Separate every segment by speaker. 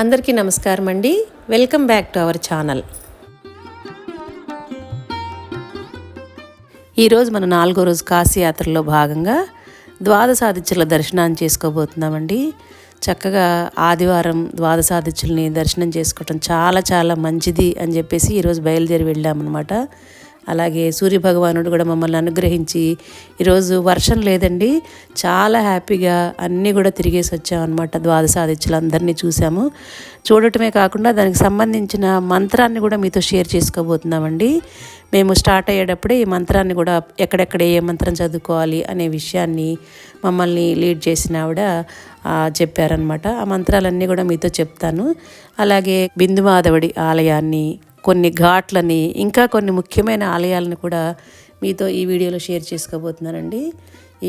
Speaker 1: అందరికీ నమస్కారం అండి. Welcome back to our channel ఈరోజు మన నాలుగో రోజు కాశీయాత్రలో భాగంగా ద్వాదశాదిత్యుల దర్శనాన్ని చేసుకోబోతున్నామండి. చక్కగా ఆదివారం ద్వాదశాదిత్యుల్ని దర్శనం చేసుకోవటం చాలా చాలా మంచిది అని చెప్పేసి ఈరోజు బయలుదేరి వెళ్ళామన్నమాట. అలాగే సూర్యభగవానుడు కూడా మమ్మల్ని అనుగ్రహించి ఈరోజు వర్షం లేదండి. చాలా హ్యాపీగా అన్నీ కూడా తిరిగేసి వచ్చామన్నమాట. ద్వాదశాదిత్యులందరినీ చూసాము. చూడటమే కాకుండా దానికి సంబంధించిన మంత్రాన్ని కూడా మీతో షేర్ చేసుకోబోతున్నామండి. మేము స్టార్ట్ అయ్యేటప్పుడే ఈ మంత్రాన్ని కూడా ఎక్కడెక్కడ ఏ మంత్రం చదువుకోవాలి అనే విషయాన్ని మమ్మల్ని లీడ్ చేసిన ఆవిడ చెప్పారనమాట ఆ మంత్రాలన్నీ కూడా మీతో చెప్తాను. అలాగే బిందుమాధవుడి ఆలయాన్ని కొన్ని ఘాట్లని ఇంకా కొన్ని ముఖ్యమైన ఆలయాలను కూడా మీతో ఈ వీడియోలో షేర్ చేసుకోబోతున్నానండి.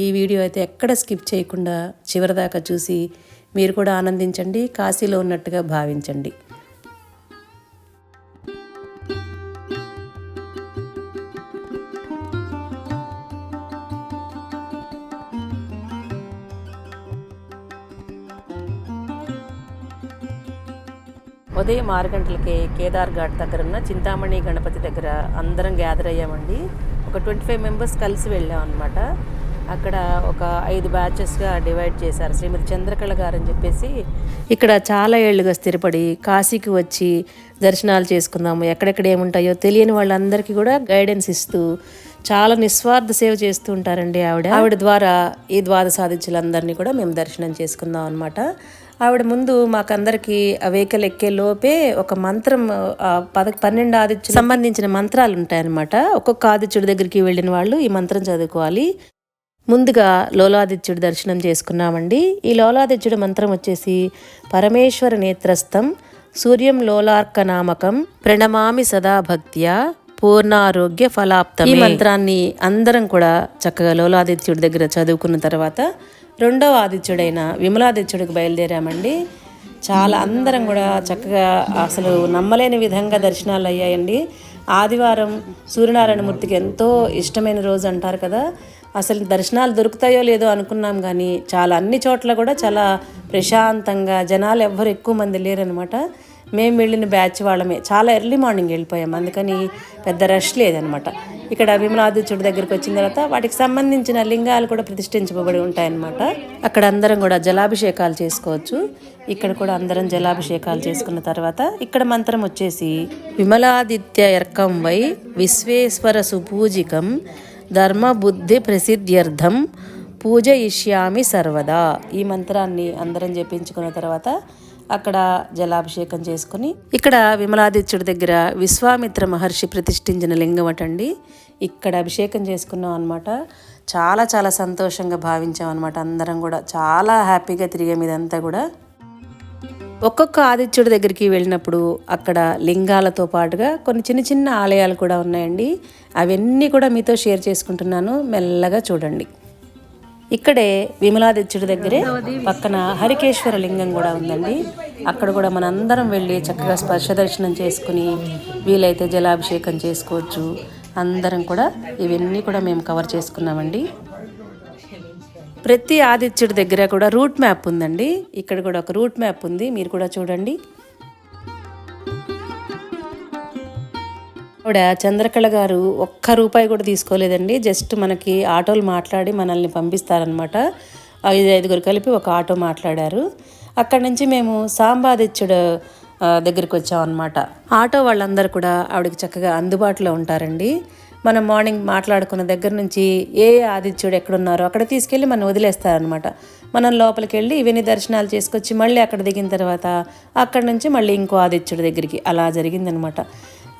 Speaker 1: ఈ వీడియో అయితే ఎక్కడ స్కిప్ చేయకుండా చివరిదాకా చూసి మీరు కూడా ఆనందించండి కాశీలో ఉన్నట్టుగా భావించండి. ఉదయం ఆరు గంటలకి కేదార్ ఘాట్ దగ్గర ఉన్న చింతామణి గణపతి దగ్గర అందరం గ్యాదర్ అయ్యామండి. ఒక ట్వంటీ ఫైవ్ మెంబర్స్ కలిసి వెళ్ళాం అనమాట అక్కడ ఒక ఐదు బ్యాచెస్గా డివైడ్ చేశారు శ్రీమతి చంద్రకళ గారు అని చెప్పేసి. ఇక్కడ చాలా ఏళ్ళుగా స్థిరపడి కాశీకి వచ్చి దర్శనాలు చేసుకుందాము ఎక్కడెక్కడ ఏముంటాయో తెలియని వాళ్ళందరికీ కూడా గైడెన్స్ ఇస్తూ చాలా నిస్వార్థ సేవ చేస్తూ ఉంటారండి ఆవిడ. ఆవిడ ద్వారా ఈ ద్వాదశాదిత్యులందరినీ కూడా మేము దర్శనం చేసుకుందాం అనమాట ఆవిడ ముందు మాకందరికి వెహికల్ ఎక్కే లోపే ఒక మంత్రం పద పన్నెండు ఆదిత్యులు సంబంధించిన మంత్రాలు ఉంటాయన్నమాట ఒక్కొక్క ఆదిత్యుడి దగ్గరికి వెళ్ళిన వాళ్ళు ఈ మంత్రం చదువుకోవాలి. ముందుగా లోలాదిత్యుడి దర్శనం చేసుకున్నామండి. ఈ లోలాదిత్యుడి మంత్రం వచ్చేసి పరమేశ్వర నేత్రస్థం సూర్యం లోలార్క నామకం ప్రణమామి సదా భక్త్యా పూర్ణారోగ్య ఫలాప్తం ఈ మంత్రాన్ని అందరం కూడా చక్కగా లోలాదిత్యుడి దగ్గర చదువుకున్న తర్వాత రెండవ ఆదిత్యుడైన విమలాదిత్యుడికి బయలుదేరామండి. చాలా అందరం కూడా చక్కగా అసలు నమ్మలేని విధంగా దర్శనాలు అయ్యాయండి. ఆదివారం సూర్యనారాయణమూర్తికి ఎంతో ఇష్టమైన రోజు అంటారు కదా. అసలు దర్శనాలు దొరుకుతాయో లేదో అనుకున్నాం కానీ చాలా అన్ని చోట్ల కూడా చాలా ప్రశాంతంగా జనాలు ఎవ్వరు ఎక్కువ మంది లేరనమాట మేము వెళ్ళిన బ్యాచ్ వాళ్ళమే. చాలా ఎర్లీ మార్నింగ్ వెళ్ళిపోయాం. అందుకని పెద్ద రష్ లేదనమాట. ఇక్కడ విమలాదిత్యుడి దగ్గరికి వచ్చిన తర్వాత వాటికి సంబంధించిన లింగాలు కూడా ప్రతిష్ఠించబడి ఉంటాయన్నమాట. అక్కడ అందరం కూడా జలాభిషేకాలు చేసుకోవచ్చు. ఇక్కడ కూడా అందరం జలాభిషేకాలు చేసుకున్న తర్వాత ఇక్కడ మంత్రం వచ్చేసి విమలాదిత్య ఎర్కం వై విశ్వేశ్వర సుపూజికం ధర్మబుద్ధి ప్రసిద్ధ్యర్థం పూజయిష్యామి సర్వదా. ఈ మంత్రాన్ని అందరం జపించుకున్న తర్వాత అక్కడ జలాభిషేకం చేసుకుని ఇక్కడ విమలాదిత్యుడి దగ్గర విశ్వామిత్ర మహర్షి ప్రతిష్ఠించిన లింగం అటండి. ఇక్కడ అభిషేకం చేసుకున్నాం అనమాట చాలా చాలా సంతోషంగా భావించాం అనమాట అందరం కూడా చాలా హ్యాపీగా తిరిగాం ఇదంతా కూడా. ఒక్కొక్క ఆదిత్యుడి దగ్గరికి వెళ్ళినప్పుడు అక్కడ లింగాలతో పాటుగా కొన్ని చిన్న చిన్న ఆలయాలు కూడా ఉన్నాయండి. అవన్నీ కూడా మీతో షేర్ చేసుకుంటున్నాను. మెల్లగా చూడండి. ఇక్కడే విమలాదిత్యుడి దగ్గరే పక్కన హరికేశ్వర లింగం కూడా ఉందండి. అక్కడ కూడా మనందరం వెళ్ళి చక్కగా స్పర్శ దర్శనం చేసుకుని వీలైతే జలాభిషేకం చేసుకోవచ్చు. అందరం కూడా ఇవన్నీ కూడా మేము కవర్ చేసుకున్నామండి. ప్రతి ఆదిత్యుడి దగ్గర కూడా రూట్ మ్యాప్ ఉందండి. ఇక్కడ కూడా ఒక రూట్ మ్యాప్ ఉంది. మీరు కూడా చూడండి. కూడా చంద్రకళ గారు ఒక్క రూపాయి కూడా తీసుకోలేదండి. జస్ట్ మనకి ఆటోలు మాట్లాడి మనల్ని పంపిస్తారనమాట ఐదు ఐదుగురు కలిపి ఒక ఆటో మాట్లాడారు. అక్కడి నుంచి మేము సాంబాదిత్యుడు దగ్గరికి వచ్చామన్నమాట. ఆటో వాళ్ళందరూ కూడా ఆవిడకి చక్కగా అందుబాటులో ఉంటారండి. మనం మార్నింగ్ మాట్లాడుకున్న దగ్గర నుంచి ఏ ఆదిత్యుడు ఎక్కడున్నారో అక్కడ తీసుకెళ్ళి మనం వదిలేస్తారనమాట మనం లోపలికి వెళ్ళి ఇవన్నీ దర్శనాలు చేసుకొచ్చి మళ్ళీ అక్కడ దిగిన తర్వాత అక్కడ నుంచి మళ్ళీ ఇంకో ఆదిత్యుడి దగ్గరికి. అలా జరిగిందనమాట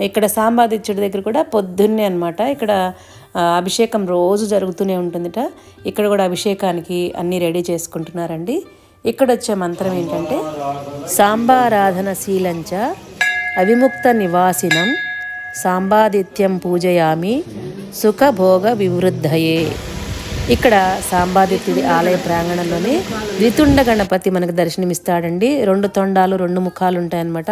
Speaker 1: ఇక్కడ సాంబాదిత్యుడి దగ్గర కూడా పొద్దున్నే అనమాట ఇక్కడ అభిషేకం రోజు జరుగుతూనే ఉంటుందిట. ఇక్కడ కూడా అభిషేకానికి అన్నీ రెడీ చేసుకుంటున్నారండి. ఇక్కడ వచ్చే మంత్రం ఏంటంటే సాంబారాధన శీలంచ అవిముక్త నివాసినం సాంబాదిత్యం పూజయామి సుఖభోగ వివృద్ధయే. ఇక్కడ సాంబాదిత్యుడి ఆలయ ప్రాంగణంలోనే ద్వితుండ గణపతి మనకు దర్శనమిస్తాడండి. రెండు తొండాలు రెండు ముఖాలు ఉంటాయన్నమాట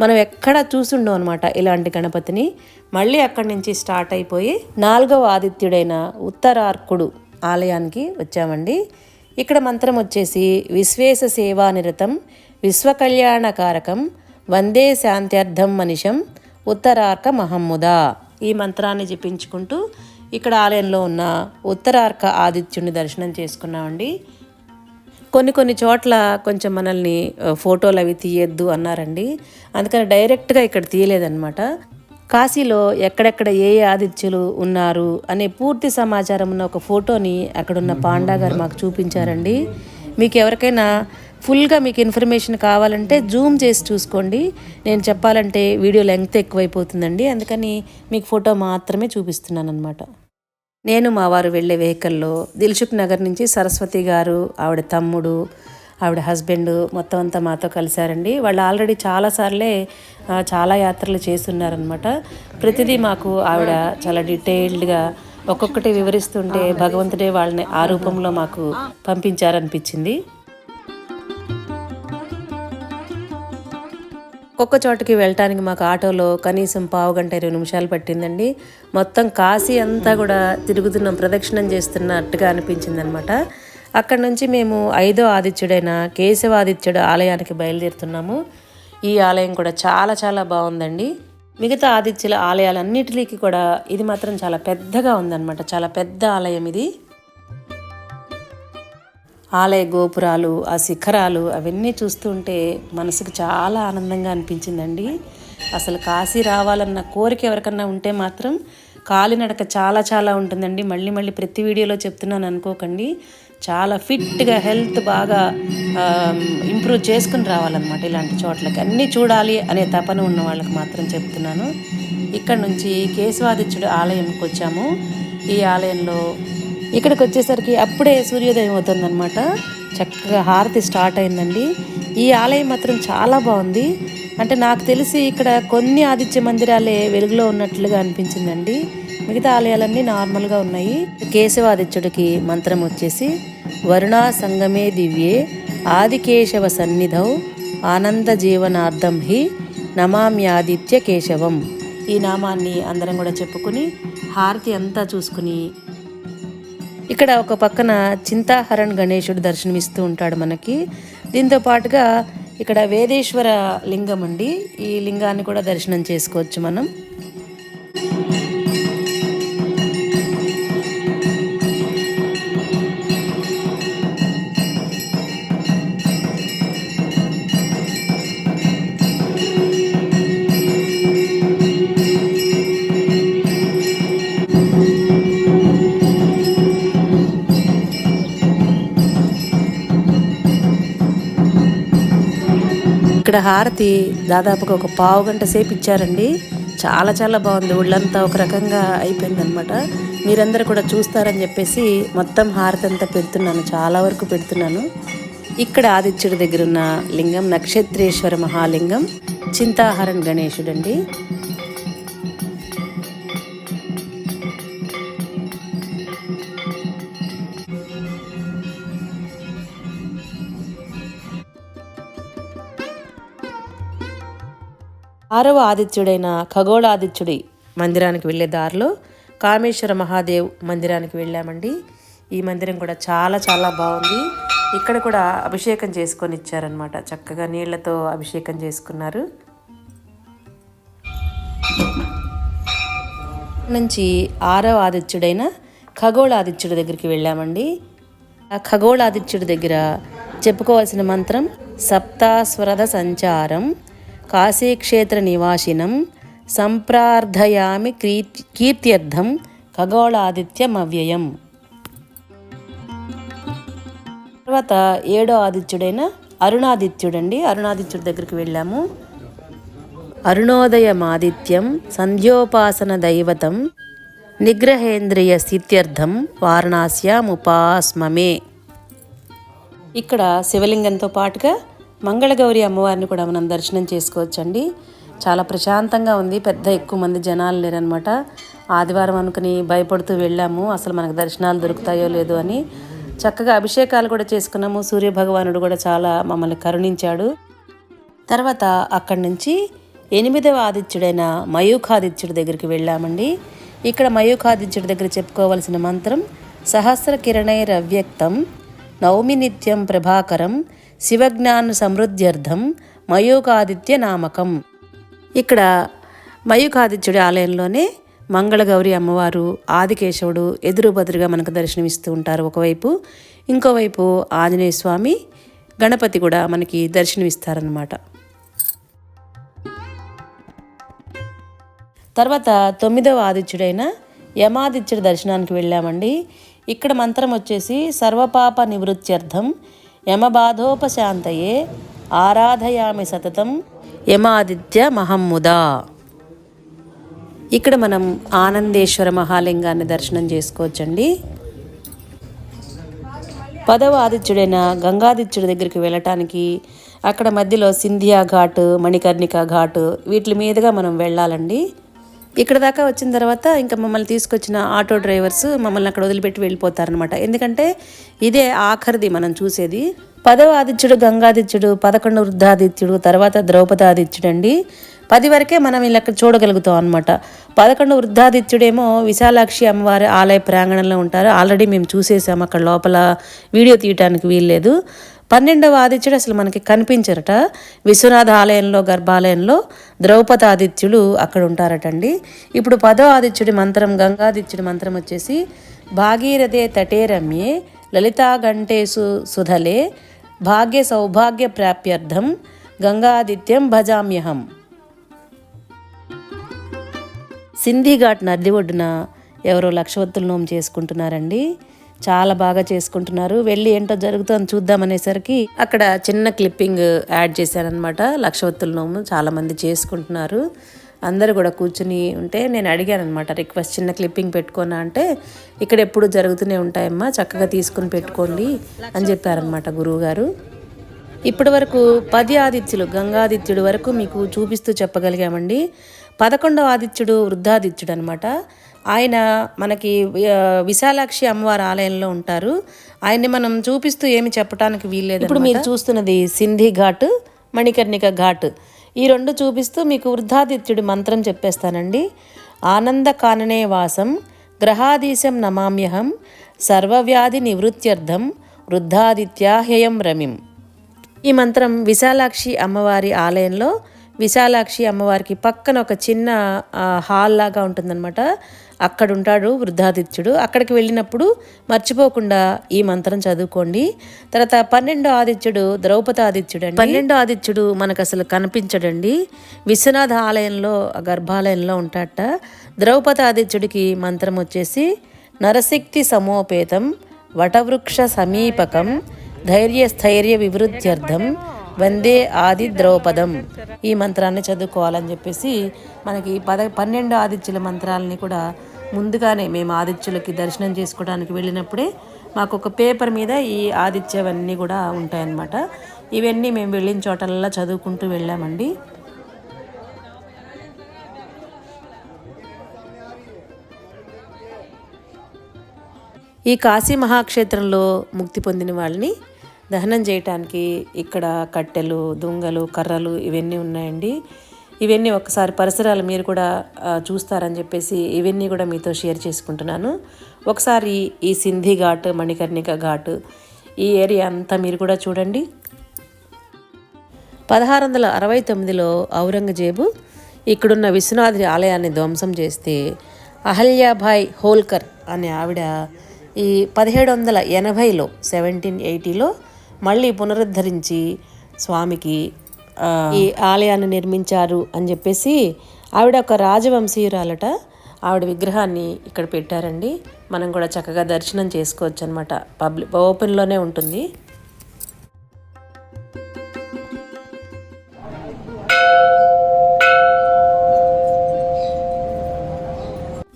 Speaker 1: మనం ఎక్కడ చూసుండం అనమాట ఇలాంటి గణపతిని. మళ్ళీ అక్కడి నుంచి స్టార్ట్ అయిపోయి నాలుగవ ఆదిత్యుడైన ఉత్తరార్కుడు ఆలయానికి వచ్చామండి. ఇక్కడ మంత్రం వచ్చేసి విశ్వేశ సేవానిరతం విశ్వకళ్యాణకారకం వందే శాంత్యర్థం మనిషం ఉత్తరార్క మహమ్ముదా. ఈ మంత్రాన్ని జపించుకుంటూ ఇక్కడ ఆలయంలో ఉన్న ఉత్తరార్క ఆదిత్యుని దర్శనం చేసుకున్నామండి. కొన్ని కొన్ని చోట్ల కొంచెం మనల్ని ఫోటోలు అవి తీయొద్దు అన్నారండి. అందుకని డైరెక్ట్గా ఇక్కడ తీయలేదన్నమాట. కాశీలో ఎక్కడెక్కడ ఏ ఏ ఆదిత్యులు ఉన్నారు అనే పూర్తి సమాచారం ఉన్న ఒక ఫోటోని అక్కడున్న పాండా గారు మాకు చూపించారండి. మీకు ఎవరికైనా ఫుల్గా మీకు ఇన్ఫర్మేషన్ కావాలంటే జూమ్ చేసి చూసుకోండి. నేను చెప్పాలంటే వీడియో లెంగ్త్ ఎక్కువైపోతుందండి. అందుకని మీకు ఫోటో మాత్రమే చూపిస్తున్నాను అనమాట నేను మా వారు వెళ్ళే వెహికల్లో దిల్సుఖ్ నగర్ నుంచి సరస్వతి గారు ఆవిడ తమ్ముడు ఆవిడ హస్బెండ్ మొత్తం అంతా మాతో కలిశారండి. వాళ్ళు ఆల్రెడీ చాలాసార్లే చాలా యాత్రలు చేస్తున్నారనమాట ప్రతిదీ మాకు ఆవిడ చాలా డీటెయిల్డ్గా ఒక్కొక్కటి వివరిస్తుంటే భగవంతుడే వాళ్ళని ఆ రూపంలో మాకు పంపించారనిపించింది. ఒక్కొక్క చోటకి వెళ్ళటానికి మాకు ఆటోలో కనీసం పావు గంట ఇరవై నిమిషాలు పట్టిందండి. మొత్తం కాశీ అంతా కూడా తిరుగుతున్నాం ప్రదక్షిణం చేస్తున్నట్టుగా అనిపించింది అనమాట అక్కడ నుంచి మేము ఐదో ఆదిత్యుడైన కేశవాదిత్యుడు ఆలయానికి బయలుదేరుతున్నాము. ఈ ఆలయం కూడా చాలా చాలా బాగుందండి. మిగతా ఆదిత్యుల ఆలయాలన్నిటికీ కూడా ఇది మాత్రం చాలా పెద్దగా ఉందన్నమాట చాలా పెద్ద ఆలయం ఇది. ఆలయ గోపురాలు ఆ శిఖరాలు అవన్నీ చూస్తుంటే మనసుకు చాలా ఆనందంగా అనిపించిందండి. అసలు కాశీ రావాలన్న కోరిక ఎవరికన్నా ఉంటే మాత్రం కాలినడక చాలా చాలా ఉంటుందండి. మళ్ళీ మళ్ళీ ప్రతి వీడియోలో చెప్తున్నాను అనుకోకండి. చాలా ఫిట్గా హెల్త్ బాగా ఇంప్రూవ్ చేసుకుని రావాలన్నమాట ఇలాంటి చోట్లకి. అన్నీ చూడాలి అనే తపన ఉన్న వాళ్ళకి మాత్రం చెప్తున్నాను. ఇక్కడ నుంచి కేశవాదిత్యుడు ఆలయంకి వచ్చాము. ఈ ఆలయంలో ఇక్కడికి వచ్చేసరికి అప్పుడే సూర్యోదయం అవుతుందన్నమాట. చక్కగా హారతి స్టార్ట్ అయిందండి. ఈ ఆలయం మాత్రం చాలా బాగుంది. అంటే నాకు తెలిసి ఇక్కడ కొన్ని ఆదిత్య మందిరాలే వెలుగులో ఉన్నట్లుగా అనిపించిందండి. మిగతా ఆలయాలన్నీ నార్మల్గా ఉన్నాయి. కేశవాదిత్యుడికి మంత్రం వచ్చేసి వరుణా సంగమే దివ్యే ఆదికేశవ సన్నిధౌ ఆనంద జీవనార్థం హి నమామ్యాదిత్య కేశవం. ఈ నామాన్ని అందరం కూడా చెప్పుకుని హారతి అంతా చూసుకుని ఇక్కడ ఒక పక్కన చింతాహరణ్ గణేశుడు దర్శనమిస్తూ ఉంటాడు మనకి. దీంతో పాటుగా ఇక్కడ వేదేశ్వర లింగం అండి. ఈ లింగాన్ని కూడా దర్శనం చేసుకోవచ్చు మనం. ఇక్కడ హారతి దాదాపుగా ఒక పావు గంట సేపు ఇచ్చారండి. చాలా చాలా బాగుంది. ఒళ్ళంతా ఒక రకంగా అయిపోయిందనమాట మీరందరూ కూడా చూస్తారని చెప్పేసి మొత్తం హారతి అంతా పెడుతున్నాను. చాలా వరకు పెడుతున్నాను. ఇక్కడ ఆదిత్యుడి దగ్గర ఉన్న లింగం నక్షత్రేశ్వర మహాలింగం చింతాహరణ్ గణేశుడండి. ఆరవ ఆదిత్యుడైన ఖగోళాదిత్యుడి మందిరానికి వెళ్ళే దారిలో కామేశ్వర మహాదేవ్ మందిరానికి వెళ్ళామండి. ఈ మందిరం కూడా చాలా చాలా బాగుంది. ఇక్కడ కూడా అభిషేకం చేసుకొని ఇచ్చారనమాట చక్కగా నీళ్ళతో అభిషేకం చేసుకున్నారు. నుంచి ఆరవ ఆదిత్యుడైన ఖగోళాదిత్యుడి దగ్గరికి వెళ్ళామండి. ఆ ఖగోళాదిత్యుడి దగ్గర చెప్పుకోవాల్సిన మంత్రం సప్తాస్వరద సంచారం. కాశీక్షేత్ర నివాసినం సంప్రార్థయామి కీర్త్యర్థం ఖగోళాదిత్యమవ్యయం తర్వాత ఏడో ఆదిత్యుడైన అరుణాదిత్యుడండి. అరుణాదిత్యుడి దగ్గరికి వెళ్ళాము. అరుణోదయమాదిత్యం సంధ్యోపాసన దైవతం నిగ్రహేంద్రియ స్థిత్యర్థం వారణాస్యాముపాస్మమే. ఇక్కడ శివలింగంతో పాటుగా మంగళగౌరి అమ్మవారిని కూడా మనం దర్శనం చేసుకోవచ్చండి. చాలా ప్రశాంతంగా ఉంది. పెద్ద ఎక్కువ మంది జనాలు లేరనమాట ఆదివారం అనుకుని భయపడుతూ వెళ్ళాము. అసలు మనకు దర్శనాలు దొరుకుతాయో లేదో అని. చక్కగా అభిషేకాలు కూడా చేసుకున్నాము. సూర్య భగవానుడు కూడా చాలా మమ్మల్ని కరుణించాడు. తర్వాత అక్కడి నుంచి ఎనిమిదవ ఆదిత్యుడైన మయూఖాదిత్యుడి దగ్గరికి వెళ్ళామండి. ఇక్కడ మయూఖాదిత్యుడి దగ్గర చెప్పుకోవలసిన మంత్రం సహస్ర కిరణైరవ్యక్తం నౌమి నిత్యం ప్రభాకరం శివజ్ఞాన సమృద్ధ్యర్థం మయూకాదిత్య నామకం. ఇక్కడ మయూకాదిత్యుడి ఆలయంలోనే మంగళగౌరి అమ్మవారు ఆదికేశవుడు ఎదురు బదురుగా మనకు దర్శనమిస్తూ ఉంటారు ఒకవైపు. ఇంకోవైపు ఆంజనేయ స్వామి గణపతి కూడా మనకి దర్శనమిస్తారనమాట తర్వాత తొమ్మిదవ ఆదిత్యుడైన యమాదిత్యుడి దర్శనానికి వెళ్ళామండి. ఇక్కడ మంత్రం వచ్చేసి సర్వపాప నివృత్త్యర్థం యమబాధోపశాంతయే ఆరాధయామి సతతం యమాదిత్య మహమ్ముదా ఇక్కడ మనం ఆనందేశ్వర మహాలింగాన్ని దర్శనం చేసుకోవచ్చండి. పదవ ఆదిత్యుడైన గంగాదిత్యుడి దగ్గరికి వెళ్ళటానికి అక్కడ మధ్యలో సింధియా ఘాట్ మణికర్ణిక ఘాట్ వీటి మీదుగా మనం వెళ్ళాలండి. ఇక్కడ దాకా వచ్చిన తర్వాత ఇంకా మమ్మల్ని తీసుకొచ్చిన ఆటో డ్రైవర్స్ మమ్మల్ని అక్కడ వదిలిపెట్టి వెళ్ళిపోతారనమాట ఎందుకంటే ఇదే ఆఖరిది మనం చూసేది. పదవ ఆదిత్యుడు గంగాదిత్యుడు పదకొండు వృద్ధాదిత్యుడు తర్వాత ద్రౌపదాదిత్యుడు అండి. పది వరకే మనం ఇలా చూడగలుగుతాం అనమాట పదకొండు వృద్ధాదిత్యుడేమో విశాలాక్షి అమ్మవారి ఆలయ ప్రాంగణంలో ఉంటారు. ఆల్రెడీ మేము చూసేసాము అక్కడ లోపల వీడియో తీయటానికి వీల్లేదు. పన్నెండవ ఆదిత్యుడు అసలు మనకి కనిపించరట. విశ్వనాథ ఆలయంలో గర్భాలయంలో ద్రౌపది ఆదిత్యులు అక్కడ ఉంటారటండి. ఇప్పుడు పదో ఆదిత్యుడి మంత్రం గంగాదిత్యుడి మంత్రం వచ్చేసి భాగీరథే తటే రమ్యే లలితా గంటేసు సుధలే భాగ్య సౌభాగ్య ప్రాప్యర్థం గంగాదిత్యం భజామ్యహం. సింధీ ఘాట్ నది ఒడ్డున ఎవరో లక్షవత్తుల నోం చేసుకుంటున్నారండి. చాలా బాగా చేసుకుంటున్నారు. వెళ్ళి ఏంటో జరుగుతుందో చూద్దామనేసరికి అక్కడ చిన్న క్లిప్పింగ్ యాడ్ చేశారనమాట లక్షవత్తుల నోము చాలామంది చేసుకుంటున్నారు. అందరూ కూడా కూర్చుని ఉంటే నేను అడిగాను అనమాట రిక్వెస్ట్ చిన్న క్లిప్పింగ్ పెట్టుకోనా? అంటే ఇక్కడ ఎప్పుడు జరుగుతూనే ఉంటాయమ్మా చక్కగా తీసుకుని పెట్టుకోండి అని చెప్పారనమాట గురువుగారు. ఇప్పటి వరకు పది ఆదిత్యులు గంగాదిత్యుడు వరకు మీకు చూపిస్తూ చెప్పగలిగామండి. పదకొండవ ఆదిత్యుడు వృద్ధాదిత్యుడు అనమాట ఆయన మనకి విశాలాక్షి అమ్మవారి ఆలయంలో ఉంటారు. ఆయన్ని మనం చూపిస్తూ ఏమి చెప్పడానికి వీల్లేదు ఇప్పుడు మీరు చూస్తున్నది సింధి ఘాట్ మణికర్ణిక ఘాట్. ఈ రెండు చూపిస్తూ మీకు వృద్ధాదిత్యుడి మంత్రం చెప్పేస్తానండి. ఆనంద కాననే వాసం గ్రహాదీశం నమామ్యహం సర్వవ్యాధి నివృత్త్యర్థం వృద్ధాదిత్యాహ్యయం రమిం. ఈ మంత్రం విశాలాక్షి అమ్మవారి ఆలయంలో విశాలాక్షి అమ్మవారికి పక్కన ఒక చిన్న హాల్ లాగా ఉంటుందన్నమాట. అక్కడ ఉంటాడు వృద్ధాదిత్యుడు. అక్కడికి వెళ్ళినప్పుడు మర్చిపోకుండా ఈ మంత్రం చదువుకోండి. తర్వాత పన్నెండో ఆదిత్యుడు ద్రౌపది ఆదిత్యుడు అండి పన్నెండో ఆదిత్యుడు మనకు అసలు కనిపించడండి. విశ్వనాథ ఆలయంలో గర్భాలయంలో ఉంటాడట. ద్రౌపది ఆదిత్యుడికి మంత్రం వచ్చేసి నరశక్తి సమోపేతం వటవృక్ష సమీపకం ధైర్య స్థైర్య వివృద్ధ్యర్థం వందే ఆది ద్రౌపదం ఈ మంత్రాన్ని చదువుకోవాలని చెప్పేసి మనకి పద పన్నెండు ఆదిత్యుల మంత్రాలని కూడా ముందుగానే మేము ఆదిత్యులకి దర్శనం చేసుకోవడానికి వెళ్ళినప్పుడే మాకు ఒక పేపర్ మీద ఈ ఆదిత్యవన్నీ కూడా ఉంటాయన్నమాట. ఇవన్నీ మేము వెళ్ళిన చోటల్లా చదువుకుంటూ వెళ్ళామండి. ఈ కాశీ మహాక్షేత్రంలో ముక్తి పొందిన వాళ్ళని దహనం చేయటానికి ఇక్కడ కట్టెలు దుంగలు కర్రలు ఇవన్నీ ఉన్నాయండి. ఇవన్నీ ఒకసారి పరిసరాలు మీరు కూడా చూస్తారని చెప్పేసి ఇవన్నీ కూడా మీతో షేర్ చేసుకుంటున్నాను. ఒకసారి ఈ సింధి ఘాట్ మణికర్ణిక ఘాట్ ఈ ఏరియా అంతా మీరు కూడా చూడండి. పదహారు వందల అరవై తొమ్మిదిలో ఔరంగజేబు ఇక్కడున్న విశ్వనాథి ఆలయాన్ని ధ్వంసం చేస్తే అహల్యాభాయ్ హోల్కర్ అనే ఆవిడ ఈ పదిహేడు వందల ఎనభైలో సెవెంటీన్ ఎయిటీలో మళ్ళీ పునరుద్ధరించి స్వామికి ఈ ఆలయాన్ని నిర్మించారు అని చెప్పేసి ఆవిడ ఒక రాజవంశీయురాలట. ఆవిడ విగ్రహాన్ని ఇక్కడ పెట్టారండి. మనం కూడా చక్కగా దర్శనం చేసుకోవచ్చు అనమాట పబ్లిక్ ఓపెన్లోనే ఉంటుంది.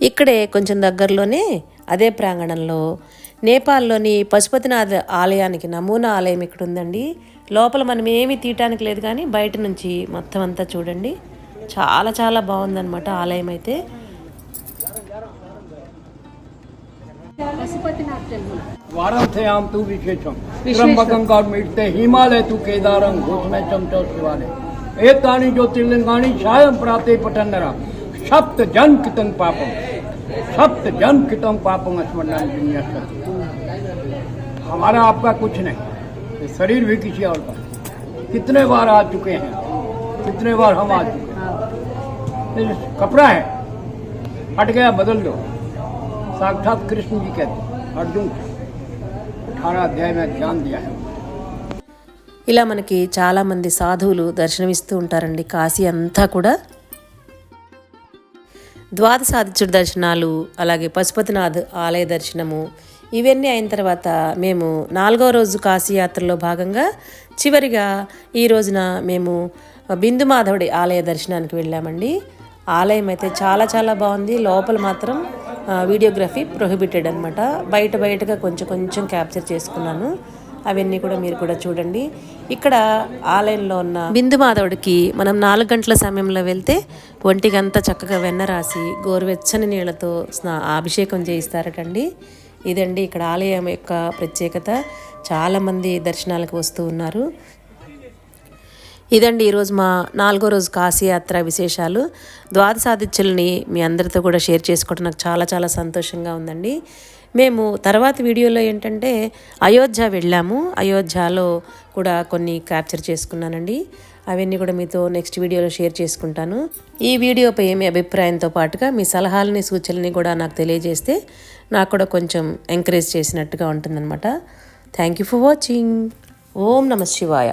Speaker 1: ఇక్కడే కొంచెం దగ్గరలోనే అదే ప్రాంగణంలో నేపాల్లోని పశుపతినాథ్ ఆలయానికి నమూనా ఆలయం ఇక్కడ ఉందండి లోపల మనం ఏమీ తీయటానికి లేదు కానీ బయట నుంచి మొత్తం అంతా చూడండి. చాలా చాలా బాగుందన్నమాట ఆలయం అయితే.
Speaker 2: వారాంతయాం హిమాలయ కేదారం ఏ జ్యోతిర్లింగాని సాయం ప్రాతే పఠన్నర సప్త జన్ కితం పాపం. సప్త జన్ కితం పాపం అస్మరణాన్ని हमारा आपका कुछ नहीं ये शरीर भी किसी और का है। कितने बार आ चुके हैं कितने बार हम आ चुके हैं ये कपड़ा है हट गया बदल दो साक्षात कृष्ण जी कहते हैं अर्जुन अठारह अध्याय में ज्ञान दिया है
Speaker 1: ఇలా మనకి చాలామంది సాధువులు దర్శనమిస్తూ ఉంటారండి కాశీ అంతా కూడా ద్వాదశాదిత్యుడి దర్శనాలు అలాగే పశుపతినాథ్ ఆలయ దర్శనము ఇవన్నీ అయిన తర్వాత మేము నాలుగవ రోజు కాశీయాత్రలో భాగంగా చివరిగా ఈ రోజున మేము బిందు మాధవుడి ఆలయ దర్శనానికి వెళ్ళామండి. ఆలయం అయితే చాలా చాలా బాగుంది. లోపల మాత్రం వీడియోగ్రఫీ ప్రొహిబిటెడ్ అనమాట బయట బయటగా కొంచెం కొంచెం క్యాప్చర్ చేసుకున్నాను. అవన్నీ కూడా మీరు కూడా చూడండి. ఇక్కడ ఆలయంలో ఉన్న బిందు మాధవుడికి మనం నాలుగు గంటల సమయంలో వెళ్తే ఒంటికంతా చక్కగా వెన్న రాసి గోరువెచ్చని నీళ్ళతో స్నా అభిషేకం చేయిస్తారటండి. ఇదండి ఇక్కడ ఆలయం యొక్క ప్రత్యేకత. చాలామంది దర్శనాలకు వస్తూ ఉన్నారు. ఇదండి ఈరోజు మా నాలుగో రోజు కాశీయాత్ర విశేషాలు. ద్వాదశాదిత్యుల్ని మీ అందరితో కూడా షేర్ చేసుకోవడం నాకు చాలా చాలా సంతోషంగా ఉందండి. మేము తర్వాత వీడియోలో ఏంటంటే అయోధ్య వెళ్ళాము. అయోధ్యలో కూడా కొన్ని క్యాప్చర్ చేసుకున్నానండి. అవన్నీ కూడా మీతో నెక్స్ట్ వీడియోలో షేర్ చేసుకుంటాను. ఈ వీడియోపై మీ అభిప్రాయంతో పాటుగా మీ సలహాలని సూచనలని కూడా నాకు తెలియజేస్తే నాకు కూడా కొంచెం ఎంకరేజ్ చేసినట్టుగా ఉంటుందన్నమాట. థ్యాంక్ యూ ఫర్ వాచింగ్ ఓం నమ శివాయ.